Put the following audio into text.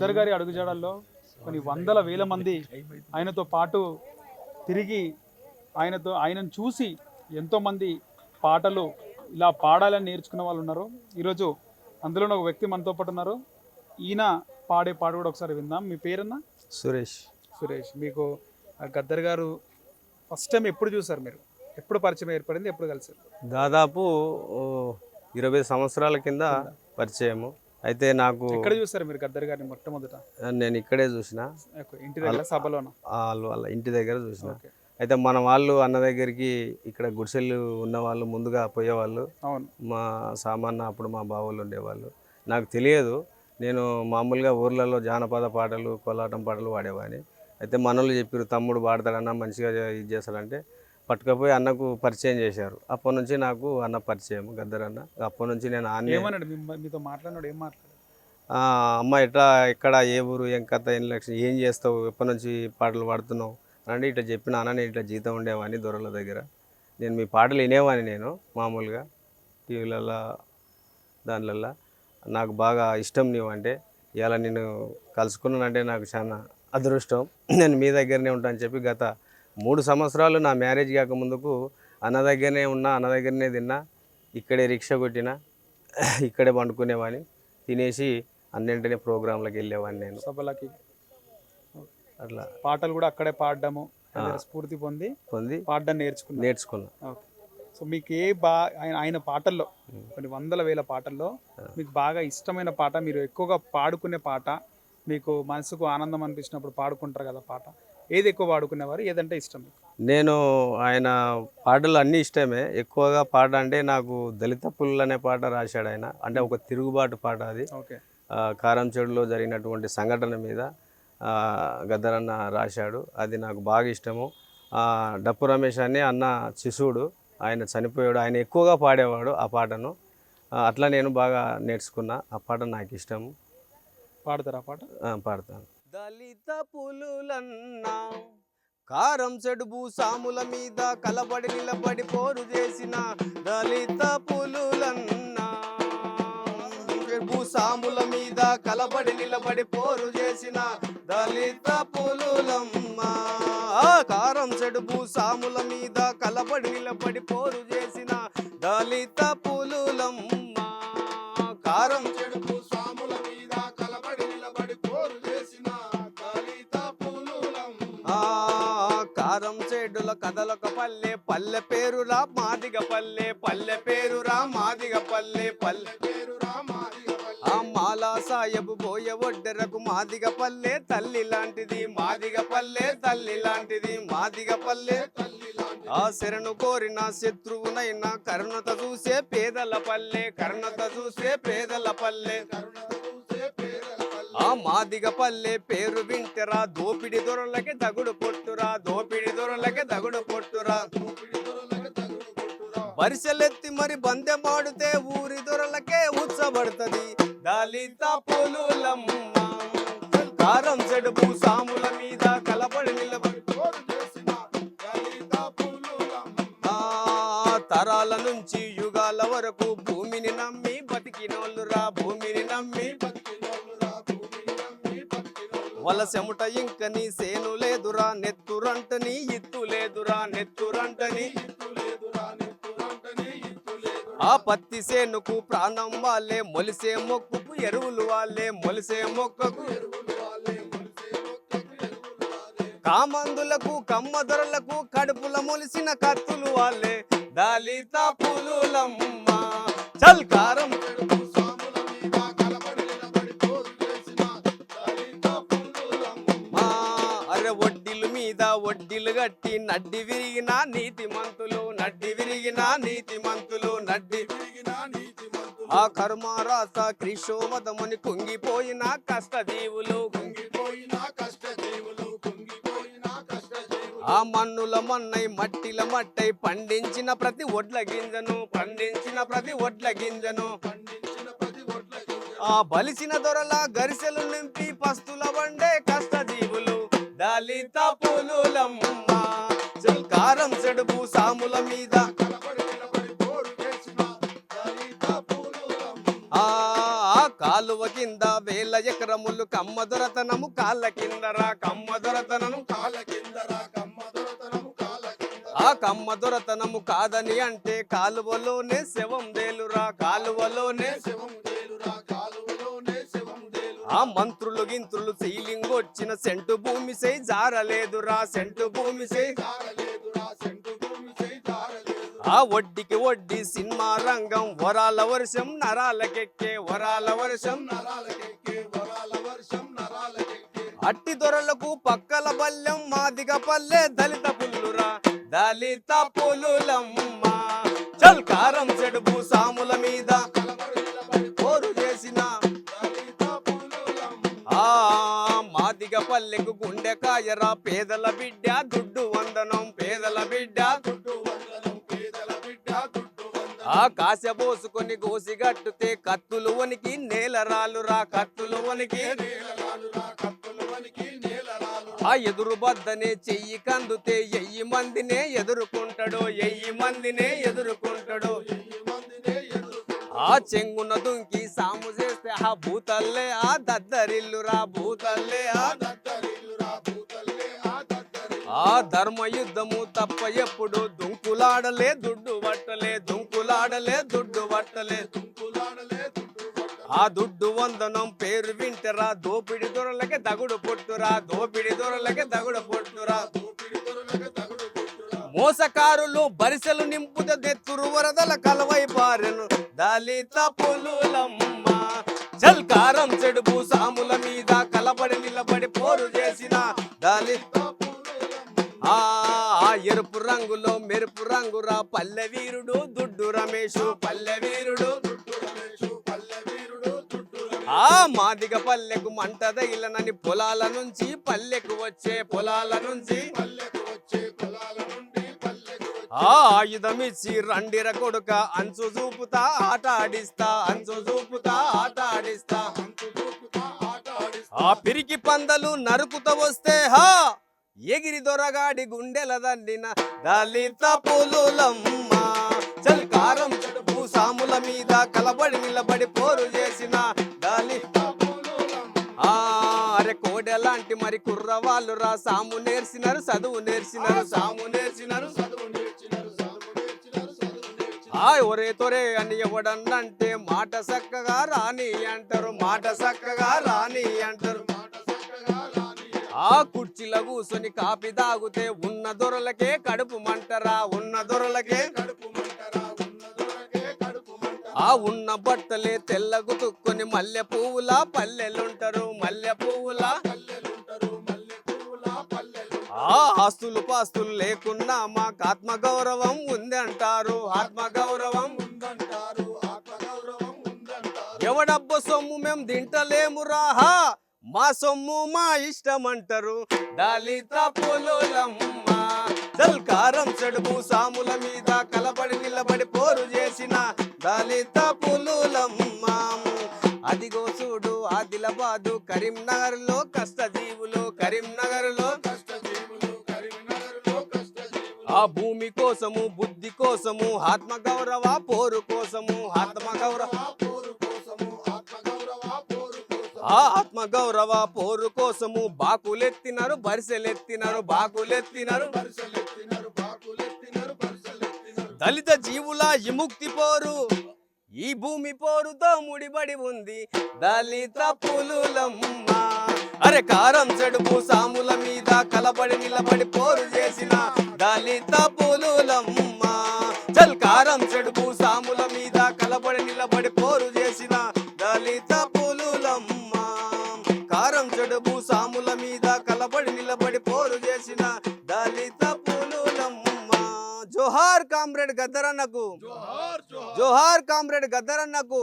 గద్దర్ గారి అడుగుజాడల్లో కొన్ని వందల వేల మంది ఆయనతో పాటు తిరిగి ఆయనతో ఆయనను చూసి ఎంతోమంది పాటలు ఇలా పాడాలని నేర్చుకున్న వాళ్ళు ఉన్నారు. ఈరోజు అందులోనే ఒక వ్యక్తి మనతో పాటు ఉన్నారు. ఈయన పాడే పాట కూడా ఒకసారి విందాం. మీ పేరన్నా? సురేష్. సురేష్. మీకు ఆ గద్దర్ గారు ఫస్ట్ టైం ఎప్పుడు చూసారు మీరు? ఎప్పుడు పరిచయం ఏర్పడింది? ఎప్పుడు కలిసారు? దాదాపు ఇరవై సంవత్సరాల కింద పరిచయము. అయితే నాకు ఎక్కడ చూసారు మీరు గద్దర్ గారిని మొట్టమొదట? నేను ఇక్కడే చూసిన. ఇంటి దగ్గర సభలోన? వాళ్ళు వాళ్ళ ఇంటి దగ్గర చూసిన. అయితే మన వాళ్ళు అన్న దగ్గరికి ఇక్కడ గుడిసెలు ఉన్న వాళ్ళు ముందుగా పోయేవాళ్ళు. మా సామాన్య అప్పుడు మా బావులు ఉండేవాళ్ళు. నాకు తెలియదు. నేను మామూలుగా ఊర్లలో జానపద పాటలు కోలాటం పాటలు పాడేవాడిని అయితే మనోళ్ళు చెప్పారు తమ్ముడు పాడతాడన్నా మంచిగా ఇది చేస్తాడంటే పట్టుకపోయి అన్నకు పరిచయం చేశారు. అప్పటి నుంచి నాకు అన్న పరిచయం గద్దర్ అన్న. అప్పటి నుంచి నేను ఏమన్నాడు? మీ- మీతో మాట్లాడినాడు ఏం మాట్లాడాడు? ఆ, అమ్మ ఎట్లా ఎక్కడ ఏ ఊరు ఏం కథ ఏం లక్ష్యం ఏం చేస్తావు ఎప్పటి నుంచి పాటలు పాడుతున్నావు అంటే ఇట్లా చెప్పిన అన్న నేను ఇట్లా జీతం ఉండేవాడిని దొరల దగ్గర. నేను మీ పాటలు వినేవాడిని నేను మామూలుగా టీవీలలో దానిలల్లో. నాకు బాగా ఇష్టం నీవు అంటే ఇలా నేను కలుసుకున్నానంటే నాకు చాలా అదృష్టం. నేను మీ దగ్గరనే ఉంటా అని చెప్పి గత మూడు సంవత్సరాలు నా మ్యారేజ్ కాక ముందుకు అన్న దగ్గరనే ఉన్నా అన్న దగ్గరనే తిన్నా ఇక్కడే రిక్షా కొట్టిన ఇక్కడే పండుకునేవాడిని. తినేసి అన్నింటినీ ప్రోగ్రాంలకు వెళ్ళేవాడిని నేను. సభలకి. అట్లా. పాటలు కూడా అక్కడే పాడడము స్ఫూర్తి పొంది పొంది పాడడం నేర్చుకున్నాను నేర్చుకున్నా. ఓకే. సో మీకు ఏ బా ఆయన ఆయన పాటల్లో కొన్ని వందల వేల పాటల్లో మీకు బాగా ఇష్టమైన పాట మీరు ఎక్కువగా పాడుకునే పాట మీకు మనసుకు ఆనందం అనిపించినప్పుడు పాడుకుంటారు కదా పాట. ఏది ఎక్కువ పాడుకునేవారు? ఏదంటే ఇష్టం? నేను ఆయన పాటలు అన్నీ ఇష్టమే. ఎక్కువగా పాట అంటే నాకు దళిత పుల్లు అనే పాట రాశాడు ఆయన. అంటే ఒక తిరుగుబాటు పాట అది. ఓకే. ఆ, కారంచేడులో జరిగినటువంటి సంఘటన మీద గద్దరన్న రాశాడు. అది నాకు బాగా ఇష్టము. డప్పు రమేష్ అని అన్న శిశువుడు ఆయన చనిపోయాడు. ఆయన ఎక్కువగా పాడేవాడు ఆ పాటను. అట్లా నేను బాగా నేర్చుకున్నా. ఆ పాట నాకు ఇష్టము. పాడతారా ఆ పాట? పాడతాను. దళిత పులులన్నా కారం చెడు భూసాముల మీద కలబడి నిలబడి పోరు చేసిన దళిత పులులన్నా భూసాముల మీద కలబడి నిలబడి పోరు చేసిన దళిత పులులమ్మ. కారం చెడు భూసాముల మీద కలబడి నిలబడి పోరు చేసిన దళిత పులు ఆ చెడుల కథలొక పల్లె పల్లె పేరురా మాదిగ పల్లె పల్లె పేరురా మాదిగ పల్లె పల్లె పేరురా మాదిగ ఆ మాలా సాయబు బోయ ఒడ్డెరకు మాదిగ పల్లె తల్లి లాంటిది మాదిగ పల్లె తల్లి లాంటిది మాదిగ పల్లె. ఆ శరణు కోరిన శత్రువునైనా కరుణత చూసే పేదల పల్లె కరుణత చూసే పేదల పల్లె. ఆ మాదిగ పల్లె పేరు వింటరా దోపిడి దొరలకి దగుడు పొట్టురా దోపిడి దొరలకి దగుడు పొట్టురా. వరిసెలెత్తి మరి బందె మాడితే ఊరి దొరలకే ఉచ్చబడుతుంది దళిత పులులమ్మ వలసెముట ఇంకని ఇంక నీ సేను లేదురా నెత్తురంటని ఇత్తు లేదురా నెత్తురంటని ఆ పత్తి సేనుకు ప్రాణం వాళ్ళే మొలిసే మొక్కుకు ఎరువులు వాళ్ళే మొలిసే మొక్కకు కామందులకు కమ్మదొరలకు కడుపుల మొలిసిన కత్తులు వాళ్ళే. దళిత పులులమ్మ చల్కారం వడ్డీలు కట్టి నడ్డి విరిగిన నీతి మంతులు నడ్డి విరిగిన నీతి మంతులు నడ్డి విరిగిన నీతి ఆ కర్మారాస క్రిశోమతముని కుంగిపోయిన కష్టజీవులు. కుంగిపోయిన కష్టజీవులు కుంగిపోయిన ఆ మన్నుల మన్నై మట్టిల మట్టై పండించిన ప్రతి ఒడ్ల గింజను. పండించిన ప్రతి ఒడ్ల గింజను. ఆ బలిసిన దొరల గరిసెలు నింపి పస్తుల వండే కష్టజీవులు. దళిత పులులమ్మ. కారం చెడుపు సాముల మీద. ఆ కాలువ కింద వేల ఎకరములు కమ్మ దొరతనము కాళ్ళ కిందరా కమ్మ దొరతనము కాల కిందరా కమ్మ దొరతనము. ఆ కమ్మ దొరతనము కాదని అంటే కాలువలోనే శవం దేలురా కాలువలోనే శవం ఆ మంత్రులు గింత్రులు సీలింగ్ వచ్చిన సెంటు భూమి సై జారలేదురా సెంటు భూమి సై. జారలేదురా సెంటు భూమి ఆ వడ్డీకి వడ్డీ సినిమా రంగం వరాల వర్షం నరాలకెక్కే వరాల వర్షం నరాలకెక్కే వరాల వర్షం. నరాలకెక్కే అట్టి దొరలకు పక్కల పల్లెం మాదిగ పల్లె దళిత పుల్లురా దళిత పులులమ్మ. చల్కారం చెడుపు సాముల మీద పల్లెకు పల్లెకు గుండెకాయరా పేదల బిడ్డ దుడ్డు వందనం పేదల బిడ్డ. దుడ్డు వందనం పేదల బిడ్డ దుడ్డు వందనం ఆ కాశ పోసుకొని గోసిగట్టుతే కత్తులు వనికి నేల రాలురా కత్తులు వనికి నేలరాలురా కత్తులు వనికి ఆ ఎదురు బద్దనే చెయ్యి కందుతే ఎయ్యి మందినే ఎదుర్కొంటాడు ఎయ్యి మందినే మందినే ఎదుర్కొంటాడు. ఆ చెంగున దుంకి సాము చేస్తే ఆ భూతల్లే ఆ దద్దరిల్లురా భూతల్లే ఆ దద్దరిల్లురా భూతల్లే ఆ దద్దరిల్లు ఆ ధర్మ యుద్ధము తప్ప ఎప్పుడు దుంకులాడలే దుడ్డు పట్టలే దుంకులాడలే దుడ్డు పట్టలే. దుంకులాడలే ఆ దుడ్డు వందనం పేరు వింటరా దోపిడి దొరలకి దగుడు పొట్టురా దోపిడి దొరలకి దగుడు పొట్టురా. దోపిడి దొరలక మోసకారులు బరిసెలు నింపుత దెత్తురు వరదల కలవై పారెను. దళిత పులులమ్మ జల్కారం చెడుపు సాముల మీద కలబడి నిలబడి పోరు చేసిన దళిత ఆ ఆ ఎరుపు రంగులో మెరుపు రంగురా పల్లె వీరుడు దుడ్డు రమేషు. పల్లె వీరుడు ఆ మాదిగ పల్లెకు మంట తగిలనని పొలాల నుంచి పల్లెకు వచ్చే పొలాల నుంచి పల్లెకు వచ్చే ఆయుధమిచ్చి రండిర కొడుక అంచు చూపుతా ఆట ఆడిస్తా అంచు చూపుతా ఆట ఆడిస్తా ఆ పిరికి పందలు నరుకుత వస్తే హా! ఎగిరి దొరగాడి గుండెల దండిన దళిత పులులమ్మ. చల్కారం చెడుపు సాముల మీద కలబడి నిలబడి పోరు చేసిన దళిత ఆ అరే కోడెలాంటి మరి కుర్రవాళ్ళు రా సాము నేర్చినారు చదువు నేర్చినారు సాము నేర్చినారు చదువు ఆ ఒరే తొరే అని ఎవడన్నంటే మాట చక్కగా రాని అంటారు మాట చక్కగా రాని అంటారు. ఆ కుర్చీలో కూర్చొని కాపీ తాగుతే ఉన్న దొరలకే కడుపు మంటరా ఉన్న దొరలకే కడుపు ఆ ఉన్న బట్టలే తెల్లగుతుక్కొని మల్లె పువ్వులా పల్లెలుంటారు మల్లె పువ్వులా ఆస్తులు పాస్తులు లేకున్నా మాకు ఆత్మ గౌరవం ఉంది అంటారు ఆత్మ గౌరవం ఉందంటారు. ఆత్మగౌరవం ఉందంటారు. ఎవడబ్బ సొమ్ము మేము తింటలేమురా హా మా సొమ్ము మా ఇష్టం అంటారు దళిత పులులమ్మ జల్కారం చెడుపు సాముల మీద కలబడి నిలబడి పోరు చేసిన దళిత పులులమ్మ. అదిగో చూడు ఆదిలాబాదు కరీంనగర్లో కష్టజీవులు కరీంనగర్ ఆ భూమి కోసము బుద్ధి కోసము ఆత్మ గౌరవ పోరు కోసము ఆత్మ గౌరవ ఆ పోరు కోసం ఆత్మ గౌరవ పోరు కోసము బాకులెత్తినారు బరిసెలెత్తినారు బాకులెత్తినారు. దళిత జీవుల విముక్తి పోరు ఈ భూమి పోరుతో ముడిపడి ఉంది. దళిత పులులమ్మ. అరే కారం చెడుపు సాముల మీద కలబడి నిలబడి పోరు చేసిన దళిత పులులమ్మ. చల్ కారం చెడుపు సాముల మీద కలబడి నిలబడి పోరు చేసిన దళిత పులులమ్మ. కారం చెడుపు సాముల మీద కలబడి నిలబడి పోరు చేసిన దళిత పులులమ్మ. జోహార్ కామ్రేడ్ గద్దరన్నకు జోహార్ కామ్రేడ్ గద్దరన్నకు